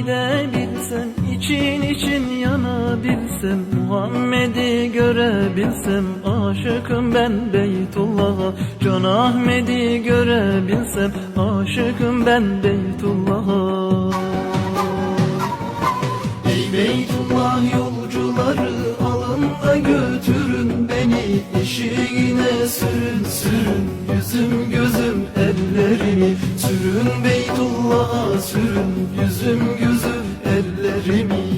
İşin için yanabilsem Muhammed'i görebilsem Aşıkım ben Beytullah'a. Can Ahmet'i görebilsem Aşıkım ben Beytullah'a. Ey Beytullah yolcuları alın da götürün beni Eşiğine sürün sürün. Yüzüm gözüm ellerimi Sürün Beytullah'a sürün yüzüm gözüm ellerimi